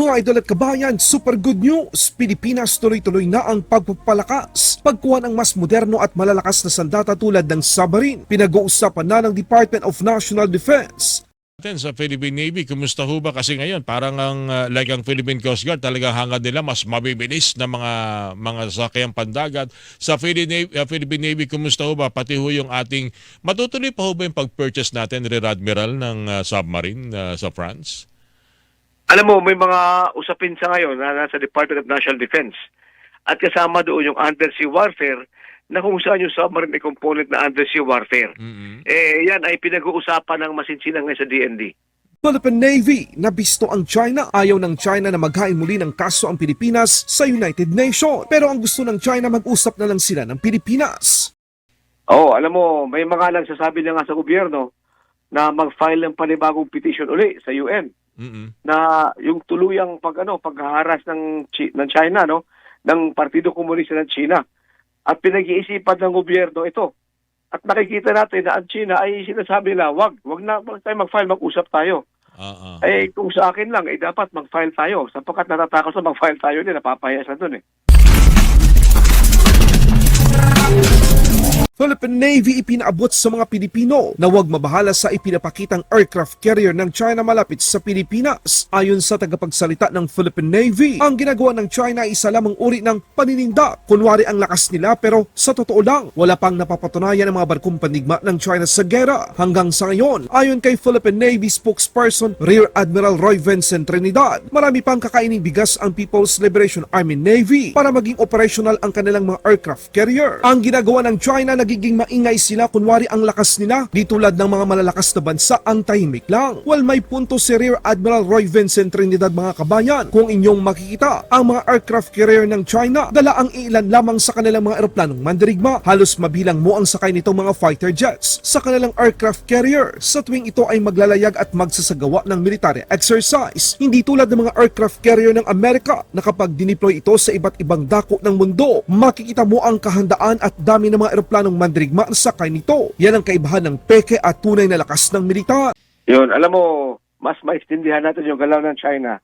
Mga idol at kabayan, super good news! Pilipinas tuloy-tuloy na ang pagpapalakas. Pagkuha ng mas moderno at malalakas na sandata tulad ng submarine. Pinag-uusapan na ng Department of National Defense. natin sa Philippine Navy. Kumusta ho ba? Kasi ngayon, parang ang, uh, like ang Philippine Coast Guard, talagang hangad nila mas mabibilis na mga mga sakyang pandagat. Sa Philippine Navy, uh, Philippine Navy, kumusta ho ba? Pati ho yung ating, matutuloy pa ho ba yung pag-purchase natin, Rear Admiral, ng uh, submarine uh, sa France? Alam mo, may mga usapin sa ngayon na nasa Department of National Defense. At kasama doon yung undersea warfare na kung saan yung submarine ay component na undersea warfare. mm Eh, yan ay pinag-uusapan ng masinsinang ngayon sa DND. Philippine Navy, nabisto ang China. Ayaw ng China na maghain muli ng kaso ang Pilipinas sa United Nations. Pero ang gusto ng China, mag-usap na lang sila ng Pilipinas. Oo, alam mo, may mga nagsasabi na nga sa gobyerno na mag-file ng panibagong petition uli sa UN mm na yung tuluyang pag ano paghaharas ng Chi- ng China no? Ng Partido Komunista ng China. At pinag-iisipan ng gobyerno ito. At nakikita natin na ang China ay sinasabi nila wag wag na wag tayo mag-file mag-usap tayo. Ah. eh kung sa akin lang eh dapat mag-file tayo. Sapagkat natatakot sa mag-file tayo din napapahiya sa doon eh Philippine Navy ipinaabot sa mga Pilipino na huwag mabahala sa ipinapakitang aircraft carrier ng China malapit sa Pilipinas. Ayon sa tagapagsalita ng Philippine Navy, ang ginagawa ng China ay isa lamang uri ng panininda. Kunwari ang lakas nila pero sa totoo lang, wala pang napapatunayan ang mga barkong pandigma ng China sa gera. Hanggang sa ngayon, ayon kay Philippine Navy spokesperson Rear Admiral Roy Vincent Trinidad, marami pang kakaining bigas ang People's Liberation Army Navy para maging operational ang kanilang mga aircraft carrier. Ang ginagawa ng China nagiging maingay sila kunwari ang lakas nila di tulad ng mga malalakas na bansa ang tahimik lang. Well may punto si Rear Admiral Roy Vincent Trinidad mga kabayan. Kung inyong makikita ang mga aircraft carrier ng China dala ang ilan lamang sa kanilang mga eroplanong mandirigma. Halos mabilang mo ang sakay nitong mga fighter jets sa kanilang aircraft carrier. Sa tuwing ito ay maglalayag at magsasagawa ng military exercise. Hindi tulad ng mga aircraft carrier ng Amerika na kapag dineploy ito sa iba't ibang dako ng mundo. Makikita mo ang kahandaan at dami ng mga eroplanong mandirigma na sakay nito yan ang kaibahan ng peke at tunay na lakas ng militar yun alam mo mas maistindihan natin yung galaw ng China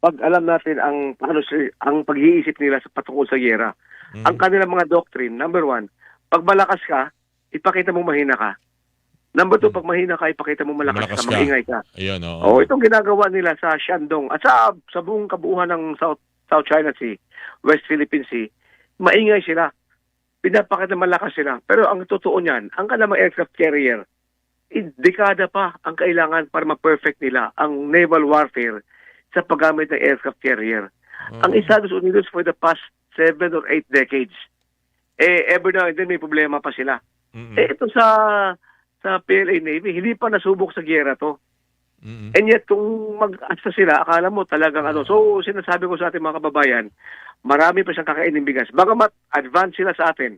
pag alam natin ang si, ang pag-iisip nila sa patungkol sa giyera Mm. ang kanilang mga doctrine, number one, pag malakas ka, ipakita mo mahina ka. Number two, pag mahina ka, ipakita mo malakas, Malakas ka, ka. maingay ka. Ayun, oo. Oo, itong ginagawa nila sa Shandong at sa, sa buong kabuuan ng South, South China Sea, West Philippine Sea, maingay sila. Pinapakita malakas sila. Pero ang totoo niyan, ang mga aircraft carrier, eh, dekada pa ang kailangan para ma-perfect nila ang naval warfare sa paggamit ng aircraft carrier. Oo. Ang Estados Unidos for the past seven or eight decades, eh, ever now and then may problema pa sila. Mm-mm. Eh, ito sa sa PLA Navy, hindi pa nasubok sa giyera to. Mm-mm. And yet, kung mag-asta sila, akala mo talagang ano. So, sinasabi ko sa ating mga kababayan, marami pa siyang kakainin bigas. Bagamat advance sila sa atin,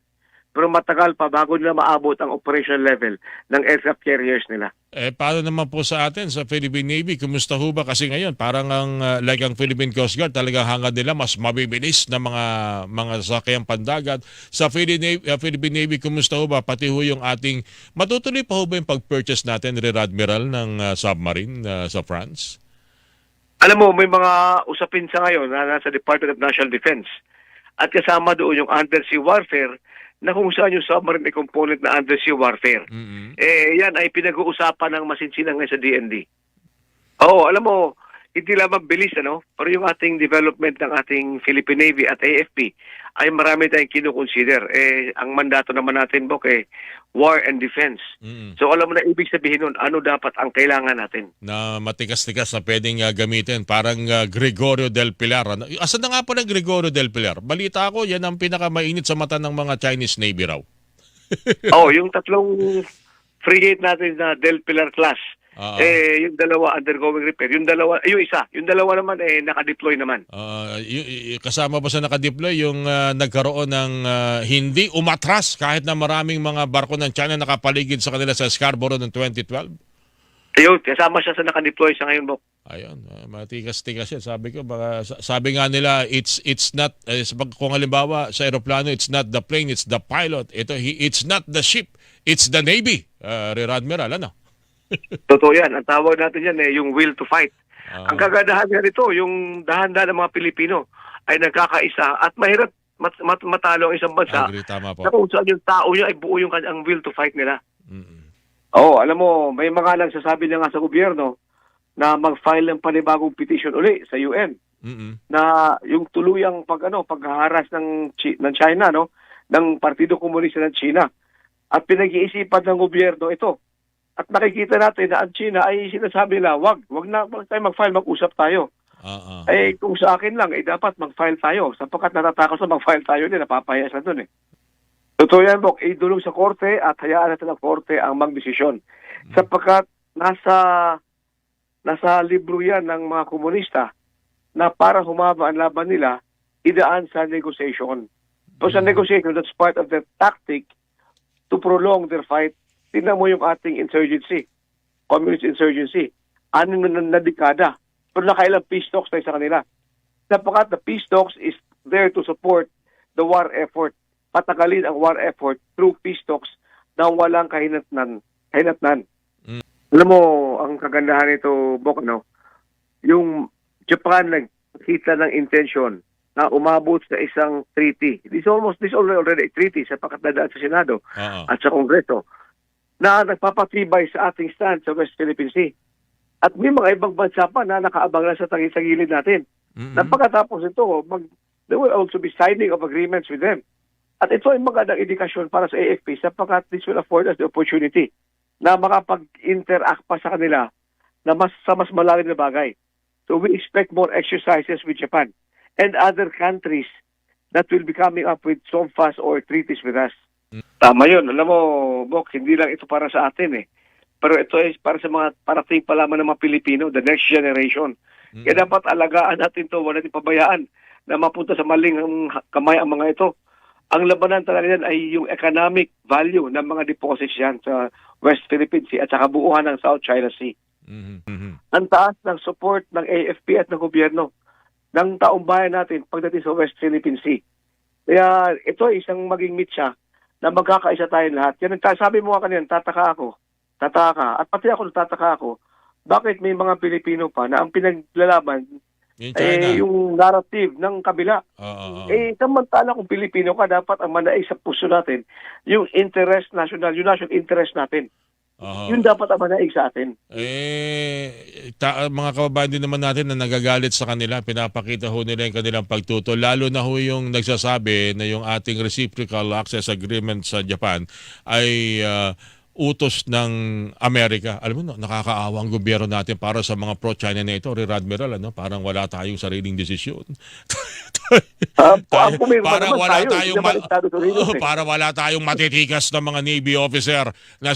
pero matagal pa bago nila maabot ang operational level ng aircraft carriers nila. Eh, paano naman po sa atin sa Philippine Navy? Kumusta ho ba? Kasi ngayon, parang ang, uh, like ang Philippine Coast Guard, talagang hangad nila mas mabibilis na mga mga sakyang pandagat. Sa Philippine Navy, uh, Philippine Navy, kumusta ho ba? Pati ho yung ating, matutuloy pa ho ba yung pag-purchase natin, Rear Admiral, ng uh, submarine uh, sa France? Alam mo, may mga usapin sa ngayon na nasa Department of National Defense. At kasama doon yung undersea warfare na kung saan yung submarine ay component na undersea warfare. Mm-mm. Eh, yan ay pinag-uusapan ng masinsinang ngayon sa DND. Oo, alam mo, hindi lamang bilis, ano? Pero yung ating development ng ating Philippine Navy at AFP ay marami tayong kinukonsider. Eh, ang mandato naman natin, Bok, eh, war and defense. Mm-mm. So, alam mo na ibig sabihin nun, ano dapat ang kailangan natin? na matikas-tikas na pwedeng uh, gamitin. Parang uh, Gregorio del Pilar. Ano? Asan na nga po ng Gregorio del Pilar? Balita ko, yan ang pinakamainit sa mata ng mga Chinese Navy raw. oh, yung tatlong frigate natin na Del Pilar class, Oo. eh, yung dalawa undergoing repair. Yung dalawa, eh, yung isa, yung dalawa naman, eh, naka-deploy naman. Uh, y- y- kasama ba sa nakadeploy yung uh, nagkaroon ng uh, hindi umatras kahit na maraming mga barko ng China nakapaligid sa kanila sa Scarborough noong 2012? Ayun, kasama siya sa naka-deploy sa ngayon, Bok. Ayun, uh, matikas-tikas yan. Sabi ko, baka, sa- sabi nga nila, it's it's not, sa- kung halimbawa sa aeroplano, it's not the plane, it's the pilot. Ito, he, it's not the ship, it's the Navy. Uh, Rear Admiral, ano? Totoo yan. Ang tawag natin yan, eh, yung will to fight. Ah. Ang kagandahan nga nito, yung dahan-dahan ng mga Pilipino ay nagkakaisa at mahirap mat- mat- matalo ang isang bansa Agree, tama po. na kung saan yung tao niya ay buo yung kanyang will to fight nila. Mm-mm. Oo, alam mo, may mga nagsasabi na nga sa gobyerno na mag-file ng panibagong petition uli sa UN Mm-mm. na yung tuluyang pag ano paghaharas ng Chi- ng China no ng Partido Komunista ng China at pinag-iisipan ng gobyerno ito at nakikita natin na ang China ay sinasabi nila wag wag na wag tayo mag-file mag-usap tayo ah. eh kung sa akin lang eh dapat mag-file tayo sapagkat natatakot sa mag-file tayo din napapahiya sa doon eh Totoo yan, Bok. Idulong sa korte at hayaan natin ang korte ang magdesisyon. Sapagkat nasa nasa libro yan ng mga komunista na para humaba ang laban nila, idaan sa negotiation. So sa negotiation, that's part of their tactic to prolong their fight. Tingnan mo yung ating insurgency, communist insurgency. Ano na, na, dekada. Pero nakailang peace talks tayo sa kanila. Sapagkat the peace talks is there to support the war effort. Patagalin ang war effort through peace talks na walang kahinatnan. kahinatnan. Mm. Alam mo, ang kagandahan nito, Bok, no? yung Japan nagkita ng intention na umabot sa isang treaty. This almost this already, already a treaty sa pakatadaan sa Senado ah. at sa Kongreso na nagpapatibay sa ating stand sa West Philippine Sea. At may mga ibang bansa pa na nakaabang lang sa tangil-tangilid natin. Mm-mm. Na pagkatapos ito, mag, there will also be signing of agreements with them. At ito ay magandang indikasyon para sa AFP sapagkat this will afford us the opportunity na makapag-interact pa sa kanila na mas sa mas malalim na bagay. So we expect more exercises with Japan and other countries that will be coming up with SOMFAs or treaties with us. Tama yun. Alam mo, Bok, hindi lang ito para sa atin eh. Pero ito ay para sa mga parating pa lamang ng mga Pilipino, the next generation. Mm-mm. Kaya dapat alagaan natin to, wala natin pabayaan na mapunta sa maling kamay ang mga ito. Ang labanan talaga yan ay yung economic value ng mga deposits yan sa West Philippine Sea at sa kabuuan ng South China Sea. Mhm. Mhm. Ang taas ng support ng AFP at ng gobyerno ng taong bayan natin pagdating sa West Philippine Sea. Kaya ito ay isang maging mitya na magkakaisa tayo lahat. Yan ang sabi mo nga kanina, tataka ako, tataka ka, at pati ako tataka ako, bakit may mga Pilipino pa na ang pinaglalaban Yung China. eh, yung narrative ng kabila. Ah. Eh, samantala kung Pilipino ka, dapat ang manaig sa puso natin, yung interest national, yung national interest natin. Aha. Yun dapat ang manaig sa atin. Eh, ta- mga kababayan din naman natin na nagagalit sa kanila, pinapakita ho nila yung kanilang pagtuto. Lalo na ho yung nagsasabi na yung ating reciprocal access agreement sa Japan ay ah, utos ng Amerika. Alam mo, no, nakakaawa ang gobyerno natin para sa mga pro-China na ito, Rear Admiral, ano? parang wala tayong sariling desisyon. Uh, Tayo- para naman wala tayong naman ma- eh. para wala tayong matitikas na mga Navy officer na